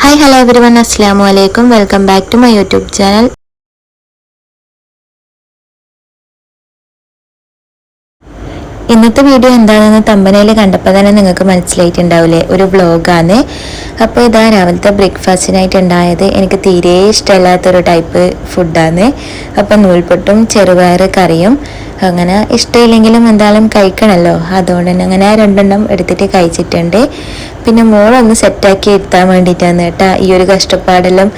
Hi hello every one അസ്സാം വലൈക്കും welcome back to my YouTube channel ഇന്നത്തെ video എന്താണെന്ന് തമ്പനയിൽ കണ്ടപ്പോൾ തന്നെ നിങ്ങൾക്ക് മനസ്സിലായിട്ടുണ്ടാവില്ലേ? ഒരു വ്ളോഗാണ് അപ്പോൾ ഇതാ രാവിലത്തെ ബ്രേക്ക്ഫാസ്റ്റിനായിട്ട് ഉണ്ടായത്. എനിക്ക് തീരെ ഇഷ്ടമില്ലാത്തൊരു ടൈപ്പ് ഫുഡാണ് അപ്പോൾ നൂൽപൊട്ടും ചെറുപയർ കറിയും അങ്ങനെ ഇഷ്ടമില്ലെങ്കിലും എന്തായാലും കഴിക്കണമല്ലോ അതുകൊണ്ട് തന്നെ അങ്ങനെ രണ്ടെണ്ണം എടുത്തിട്ട് കഴിച്ചിട്ടുണ്ട്. പിന്നെ മോളൊന്ന് സെറ്റാക്കി എടുത്താൻ വേണ്ടിയിട്ടാണ് കേട്ടോ. ഈ ഒരു കഷ്ടപ്പാടെല്ലാം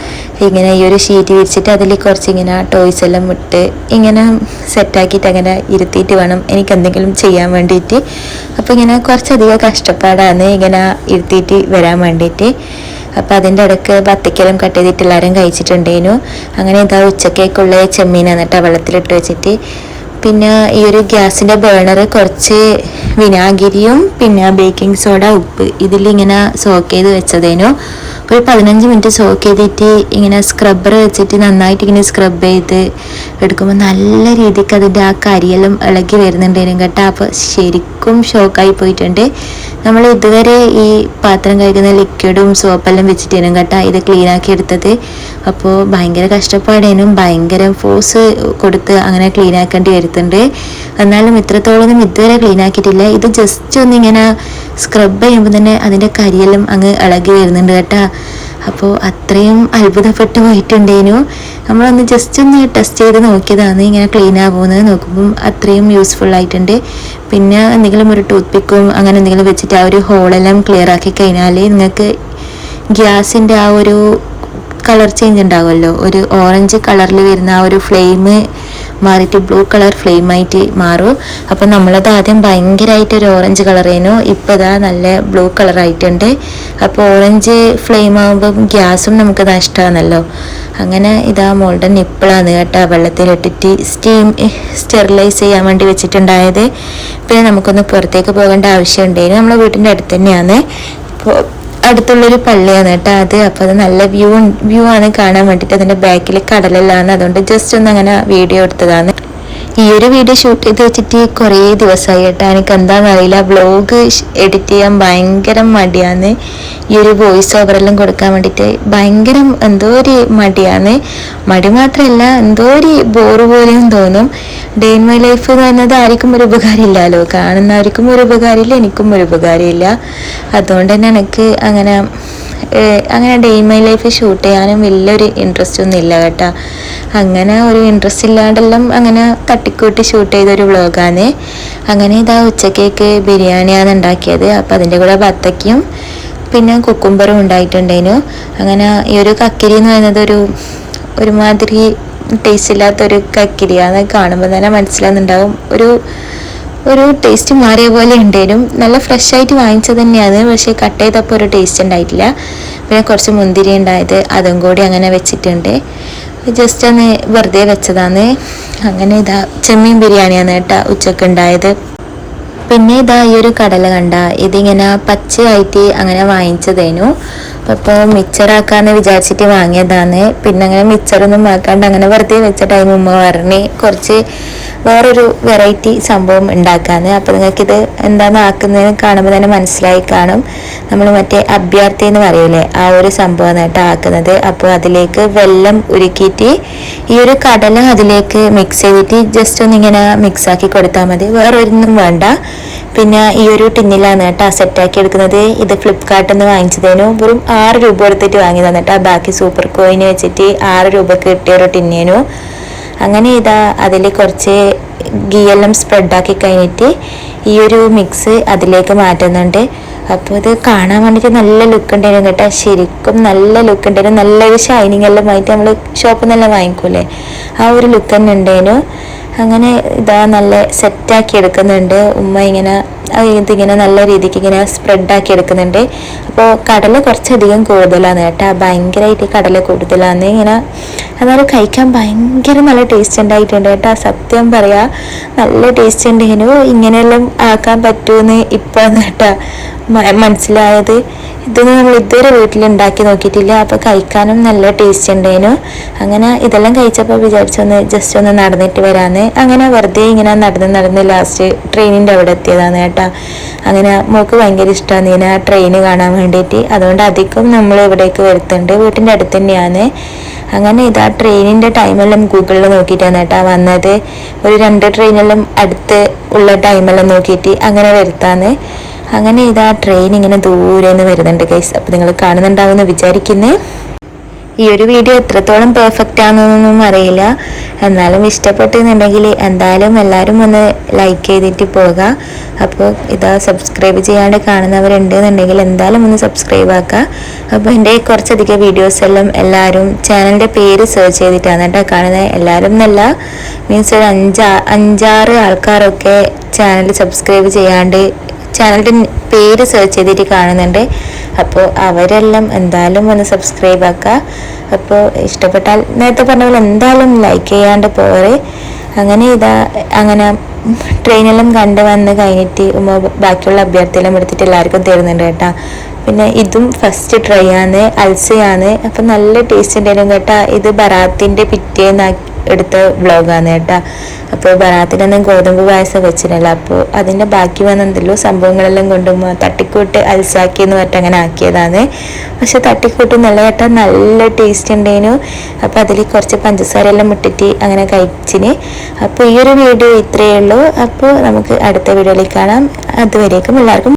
ഇങ്ങനെ ഈ ഒരു ഷീറ്റ് വിരിച്ചിട്ട് അതിൽ കുറച്ച് ഇങ്ങനെ ടോയ്സ് എല്ലാം ഇട്ട് ഇങ്ങനെ സെറ്റാക്കിയിട്ട് അങ്ങനെ ഇരുത്തിയിട്ട് വേണം എനിക്ക് എന്തെങ്കിലും ചെയ്യാൻ വേണ്ടിയിട്ട്. അപ്പോൾ ഇങ്ങനെ കുറച്ചധികം കഷ്ടപ്പാടാണ് ഇങ്ങനെ ഇരുത്തിയിട്ട് വരാൻ വേണ്ടിയിട്ട്. അപ്പോൾ അതിന്റെ ഇടയ്ക്ക് ബത്തക്കെല്ലാം കട്ട് ചെയ്തിട്ട് എല്ലാവരും കഴിച്ചിട്ടുണ്ടേനു. അങ്ങനെ ഇതാ ഉച്ചക്കേക്കുള്ള ചെമ്മീനാണ് കേട്ടോ വെള്ളത്തിലിട്ട് വെച്ചിട്ട്. പിന്നെ ഈ ഒരു ഗ്യാസിന്റെ ബേണർ കുറച്ച് വിനാഗിരിയും പിന്നെ ബേക്കിംഗ് സോഡ ഉപ്പ്. ഇതിലിങ്ങനെ സോക്ക് ചെയ്ത് വെച്ചതേനു. ഒരു പതിനഞ്ച് മിനിറ്റ് സോക്ക് ചെയ്തിട്ട് ഇങ്ങനെ സ്ക്രബ്ബർ വെച്ചിട്ട് നന്നായിട്ട് ഇങ്ങനെ സ്ക്രബ് ചെയ്ത് എടുക്കുമ്പോൾ നല്ല രീതിക്ക് അതിന്റെ ആ കരിയെല്ലാം ഇളകി വരുന്നുണ്ടേനും കേട്ടോ. അപ്പോൾ ശരിക്കും ഷോക്കായി പോയിട്ടുണ്ട്. നമ്മൾ ഇതുവരെ ഈ പാത്രം കഴിക്കുന്ന ലിക്വിഡും സോപ്പെല്ലാം വെച്ചിട്ടേനും കേട്ടോ ഇത് ക്ലീൻ ആക്കി എടുത്തത്. അപ്പോൾ ഭയങ്കര കഷ്ടപ്പാടേനും. ഭയങ്കര ഫോഴ്സ് കൊടുത്ത് അങ്ങനെ ക്ലീൻ ആക്കേണ്ടി വരുന്നുണ്ട്. എന്നാലും ഇത്രത്തോളം ഇതുവരെ ക്ലീൻ ആക്കിയിട്ടില്ല ഇത് ജസ്റ്റ് ഒന്ന് ഇങ്ങനെ സ്ക്രബ് ചെയ്യുമ്പോൾ തന്നെ അതിന്റെ കരിയെല്ലാം അങ്ങ് ഇളകി വരുന്നുണ്ട് കേട്ടോ. അപ്പോൾ അത്രയും അത്ഭുതപ്പെട്ടു പോയിട്ടുണ്ടേനു. നമ്മളൊന്ന് ജസ്റ്റ് ഒന്ന് ടെസ്റ്റ് ചെയ്ത് നോക്കിയതാണ് ഇങ്ങനെ ക്ലീൻ ആകുമെന്ന് നോക്കുമ്പം അത്രയും യൂസ്ഫുൾ ആയിട്ടുണ്ട്. പിന്നെ എന്തെങ്കിലും ഒരു ടൂത്ത് പിക്കും അങ്ങനെ എന്തെങ്കിലും വെച്ചിട്ട് ആ ഒരു ഹോളെല്ലാം ക്ലിയർ ആക്കി കഴിഞ്ഞാൽ നിങ്ങൾക്ക് ഗ്യാസിന്റെ ആ ഒരു കളർ ചേഞ്ച് ഉണ്ടാകുമല്ലോ ഒരു ഓറഞ്ച് കളറിൽ വരുന്ന ആ ഒരു ഫ്ലെയിം മാറിയിട്ട് ബ്ലൂ കളർ ഫ്ലെയിം ആയിട്ട് മാറും. അപ്പം നമ്മളത് ആദ്യം ഭയങ്കരമായിട്ട് ഒരു ഓറഞ്ച് കളറേനു ഇപ്പം ഇതാ നല്ല ബ്ലൂ കളർ ആയിട്ടുണ്ട്. അപ്പോൾ ഓറഞ്ച് ഫ്ലെയിം ആകുമ്പം ഗ്യാസും നമുക്ക് നഷ്ടമാണല്ലോ അങ്ങനെ ഇതാ മോളുടെ നിപ്പിളാണ് കേട്ടോ വെള്ളത്തിലിട്ടിട്ട് സ്റ്റീം സ്റ്റെറിലൈസ് ചെയ്യാൻ വേണ്ടി വെച്ചിട്ടുണ്ടായത്. പിന്നെ നമുക്കൊന്ന് പുറത്തേക്ക് പോകേണ്ട ആവശ്യം ഉണ്ടായിരുന്നു നമ്മളെ വീട്ടിന്റെ അടുത്ത് തന്നെയാണ്. അപ്പോൾ അടുത്തുള്ളൊരു പള്ളിയാണ് കേട്ടോ അത്. അപ്പോൾ അത് നല്ല വ്യൂ വ്യൂ ആണ് കാണാൻ വേണ്ടിയിട്ട് അതിന്റെ ബാക്കിൽ കടലെല്ലാം അതുകൊണ്ട് ജസ്റ്റ് ഒന്ന് അങ്ങനെ വീഡിയോ എടുത്തതാണ്. ഈ ഒരു വീഡിയോ ഷൂട്ട് ചെയ്ത് വെച്ചിട്ട് കുറേ ദിവസമായി കേട്ടോ. എനിക്ക് എന്താണെന്ന് അറിയില്ല. ബ്ലോഗ് എഡിറ്റ് ചെയ്യാൻ ഭയങ്കര മടിയാണ്. ഈ ഒരു വോയിസ് ഓവറെല്ലാം കൊടുക്കാൻ വേണ്ടിയിട്ട് ഭയങ്കര എന്തോ ഒരു മടിയാണ്. മടി മാത്രമല്ല എന്തോ ഒരു ബോറ് പോലെയും തോന്നും. ഡേ ഇൻ മൈ ലൈഫ് എന്ന് പറയുന്നത് ആർക്കും ഒരു ഉപകാരമില്ലല്ലോ. കാണുന്നവർക്കും ഒരു ഉപകാരമില്ല എനിക്കും ഒരു ഉപകാരമില്ല. അതുകൊണ്ട് തന്നെ എനിക്ക് അങ്ങനെ അങ്ങനെ day in my life shoot ചെയ്യാനും വലിയൊരു ഇൻട്രസ്റ്റ് ഒന്നും ഇല്ല കേട്ടോ. അങ്ങനെ ഒരു ഇൻട്രസ്റ്റ് ഇല്ലാണ്ടെല്ലാം അങ്ങനെ തട്ടിക്കൂട്ടി ഷൂട്ട് ചെയ്തൊരു വ്ളോഗാണ് അങ്ങനെ ഇതാ ഉച്ചക്കേക്ക് ബിരിയാണിയാണ് ഉണ്ടാക്കിയത്. അപ്പോൾ അതിന്റെ കൂടെ ബത്തക്കും പിന്നെ കുക്കുംബറും ഉണ്ടായിട്ടുണ്ടേനു അങ്ങനെ ഈ ഒരു കക്കിരി എന്ന് പറയുന്നത് ഒരു ഒരുമാതിരി ടേസ്റ്റ് ഇല്ലാത്തൊരു അത് കാണുമ്പോൾ തന്നെ മനസ്സിലാകുന്നുണ്ടാവും ഒരു ഒരു ടേസ്റ്റ് മാറിയ പോലെ ഉണ്ടേനും നല്ല ഫ്രഷ് ആയിട്ട് വാങ്ങിച്ചത് തന്നെയാണ്. പക്ഷേ കട്ട് ചെയ്തപ്പോൾ ഒരു ടേസ്റ്റ് ഉണ്ടായിട്ടില്ല. പിന്നെ കുറച്ച് മുന്തിരി ഉണ്ടായത് അതും കൂടി അങ്ങനെ വെച്ചിട്ടുണ്ട്. ജസ്റ്റ് ഒന്ന് വെറുതെ വെച്ചതാണ്. അങ്ങനെ ഇതാ ചെമ്മീൻ ബിരിയാണിയാണ് കേട്ടോ ഉച്ചയ്ക്ക് ഉണ്ടായത്. പിന്നെ ഇതാ ഈ ഒരു കടല കണ്ട. ഇതിങ്ങനെ പച്ചയായിട്ട് അങ്ങനെ വാങ്ങിച്ചതേനു. അപ്പോൾ മിച്ചറാക്കാന്ന് വിചാരിച്ചിട്ട് വാങ്ങിയതാണ് പിന്നെ അങ്ങനെ മിച്ചറൊന്നും ആക്കാണ്ട് അങ്ങനെ വെറുതെ വെച്ച ടൈം ഉമ്മ പറഞ്ഞ് കുറച്ച് വേറൊരു വെറൈറ്റി സംഭവം ഉണ്ടാക്കാന്ന്. അപ്പോൾ നിങ്ങൾക്കിത് എന്താണ് ആക്കുന്നതിന് കാണുമ്പോൾ തന്നെ മനസ്സിലായി കാണും. നമ്മൾ മറ്റേ അഭ്യർത്ഥി എന്ന് പറയൂലേ ആ ഒരു സംഭവം കേട്ടോ ആക്കുന്നത്. അപ്പോൾ അതിലേക്ക് വെള്ളം ഉരുക്കിയിട്ട് ഈ ഒരു കടല അതിലേക്ക് മിക്സ് ചെയ്തിട്ട് ജസ്റ്റ് ഒന്നിങ്ങനെ മിക്സ് ആക്കി കൊടുത്താൽ മതി. വേറെ ഒന്നും വേണ്ട. പിന്നെ ഈ ഒരു ടിന്നിലാണ് കേട്ടോ സെറ്റാക്കി എടുക്കുന്നത്. ഇത് ഫ്ലിപ്കാർട്ടിൽ നിന്ന് വാങ്ങിച്ചതേനു. വെറും ആറ് രൂപ കൊടുത്തിട്ട് വാങ്ങി കേട്ടോ. ബാക്കി സൂപ്പർ കോയിന് വെച്ചിട്ട് ആറ് രൂപക്ക് കിട്ടിയ ഒരു ടിന്നേനു അങ്ങനെ ഇതാ അതിൽ കുറച്ച് ഗീയെല്ലാം സ്പ്രെഡാക്കി കഴിഞ്ഞിട്ട് ഈ ഒരു മിക്സ് അതിലേക്ക് മാറ്റുന്നുണ്ട്. അപ്പോൾ ഇത് കാണാൻ വേണ്ടിയിട്ട് നല്ല ലുക്ക് ഉണ്ടായിരുന്നു കേട്ടോ. ശരിക്കും നല്ല ലുക്ക് ഉണ്ടായിരുന്നു. നല്ലൊരു ഷൈനിങ് എല്ലാം ആയിട്ട് നമ്മൾ ഷോപ്പിൽ നിന്നെല്ലാം വാങ്ങിക്കൂലേ. ആ ഒരു ലുക്ക് തന്നെ ഉണ്ടായിരുന്നു. അങ്ങനെ ഇതാ നല്ല സെറ്റാക്കി എടുക്കുന്നുണ്ട്. ഉമ്മ ഇങ്ങനെ ഇതിങ്ങനെ നല്ല രീതിക്ക് ഇങ്ങനെ സ്പ്രെഡാക്കി എടുക്കുന്നുണ്ട്. അപ്പോൾ കടല കുറച്ചധികം കൂടുതലാണ് കേട്ടോ. ഭയങ്കരമായിട്ട് കടല കൂടുതലാണ്. ഇങ്ങനെ അതായത് കഴിക്കാൻ ഭയങ്കര നല്ല ടേസ്റ്റ് ഉണ്ടായിട്ടുണ്ട് കേട്ടോ. സത്യം പറയാ നല്ല ടേസ്റ്റ് ഉണ്ടെങ്കിലും ഇങ്ങനെയെല്ലാം ആക്കാൻ പറ്റുമെന്ന് ഇപ്പോൾ കേട്ടോ മനസ്സിലായത്. ഇതൊന്നും നമ്മൾ ഇതുവരെ വീട്ടിൽ ഉണ്ടാക്കി നോക്കിയിട്ടില്ല. അപ്പോൾ കഴിക്കാനും നല്ല ടേസ്റ്റ് ഉണ്ടായിരുന്നു. അങ്ങനെ ഇതെല്ലാം കഴിച്ചപ്പോൾ വിചാരിച്ചൊന്ന് ജസ്റ്റ് ഒന്ന് നടന്നിട്ട് വരാമെന്ന് അങ്ങനെ വെറുതെ ഇങ്ങനെ നടന്ന് നടന്ന് ലാസ്റ്റ് ട്രെയിനിന്റെ അവിടെ എത്തിയതാണ് കേട്ടോ. അങ്ങനെ മോക്ക് ഭയങ്കര ഇഷ്ടമാണ് ഇങ്ങനെ ട്രെയിൻ കാണാൻ വേണ്ടിയിട്ട്. അതുകൊണ്ട് അധികം നമ്മൾ ഇവിടേക്ക് വരുത്തുന്നുണ്ട്. വീട്ടിന്റെ അടുത്ത് തന്നെയാണ്. അങ്ങനെ ഇതാ ട്രെയിനിന്റെ ടൈമെല്ലാം ഗൂഗിളിൽ നോക്കിയിട്ടാണ് കേട്ടോ വന്നത്. ഒരു രണ്ട് ട്രെയിനെല്ലാം അടുത്ത് ഉള്ള ടൈമെല്ലാം നോക്കിയിട്ട് അങ്ങനെ വരുത്താന്ന്. അങ്ങനെ ഇതാ ട്രെയിൻ ഇങ്ങനെ ദൂരെ നിന്ന് വരുന്നുണ്ട് ഗൈസ് അപ്പോൾ നിങ്ങൾ കാണുന്നുണ്ടാവുമെന്ന് വിചാരിക്കുന്നേ. ഈ ഒരു വീഡിയോ എത്രത്തോളം പെർഫെക്റ്റ് ആണെന്നൊന്നും അറിയില്ല. എന്നാലും ഇഷ്ടപ്പെട്ടിരുന്നുണ്ടെങ്കിൽ എന്തായാലും എല്ലാവരും ഒന്ന് ലൈക്ക് ചെയ്തിട്ട് പോകുക അപ്പോൾ ഇതാ സബ്സ്ക്രൈബ് ചെയ്യാണ്ട് കാണുന്നവരുണ്ട് എന്നുണ്ടെങ്കിൽ എന്തായാലും ഒന്ന് സബ്സ്ക്രൈബ് ആക്കുക അപ്പോൾ എന്റെ കുറച്ചധികം വീഡിയോസ് എല്ലാം എല്ലാവരും ചാനലിന്റെ പേര് സെർച്ച് ചെയ്തിട്ടാണ് കേട്ടോ കാണുന്നത് എല്ലാവരും എന്നല്ല മീൻസ് ഒരു അഞ്ചാ അഞ്ചാറ് ആൾക്കാരൊക്കെ ചാനൽ സബ്സ്ക്രൈബ് ചെയ്യാണ്ട് ചാനലിന്റെ പേര് സെർച്ച് ചെയ്തിട്ട് കാണുന്നുണ്ട്. അപ്പോൾ അവരെല്ലാം എന്തായാലും ഒന്ന് സബ്സ്ക്രൈബ് ആക്കുക. അപ്പോൾ ഇഷ്ടപ്പെട്ടാൽ നേരത്തെ പറഞ്ഞ പോലെ എന്തായാലും ലൈക്ക് ചെയ്യാണ്ട് പോരെ. അങ്ങനെ ഇതാ അങ്ങനെ ട്രെയിനെല്ലാം കണ്ട് വന്ന് കഴിഞ്ഞിട്ട് ബാക്കിയുള്ള അഭ്യർത്ഥിയെല്ലാം എടുത്തിട്ട് എല്ലാവർക്കും തരുന്നുണ്ട് കേട്ടോ. പിന്നെ ഇതും ഫസ്റ്റ് ട്രൈ ആണ് അൽസയാണ്. അപ്പം നല്ല ടേസ്റ്റ് ഉണ്ടായിരുന്നു കേട്ടോ ഇത് ബറാത്തിന്റെ പിറ്റേന്ന് എടുത്ത വ്ളോഗാണ് കേട്ടോ. അപ്പോൾ ബറാത്തിനൊന്നും ഗോതമ്പ് പായസം വെച്ചിരുന്നില്ല അപ്പോൾ അതിന്റെ ബാക്കി വന്ന സംഭവങ്ങളെല്ലാം കൊണ്ടുപോകുമ്പോൾ തട്ടിക്കൂട്ട് അൽസാക്കി എന്ന് പറഞ്ഞിട്ട് അങ്ങനെ ആക്കിയതാണ്. പക്ഷെ തട്ടിക്കൂട്ട് നല്ല കേട്ടാൽ നല്ല ടേസ്റ്റ് ഉണ്ടായിരുന്നു അപ്പോൾ അതിൽ കുറച്ച് പഞ്ചസാര എല്ലാം ഇട്ടിട്ട് അങ്ങനെ കഴിച്ചിന്. അപ്പോൾ ഈ ഒരു വീഡിയോ ഇത്രയേ ഉള്ളൂ. അപ്പോൾ നമുക്ക് അടുത്ത വീഡിയോയിൽ കാണാം. അതുവരേക്കും എല്ലാവർക്കും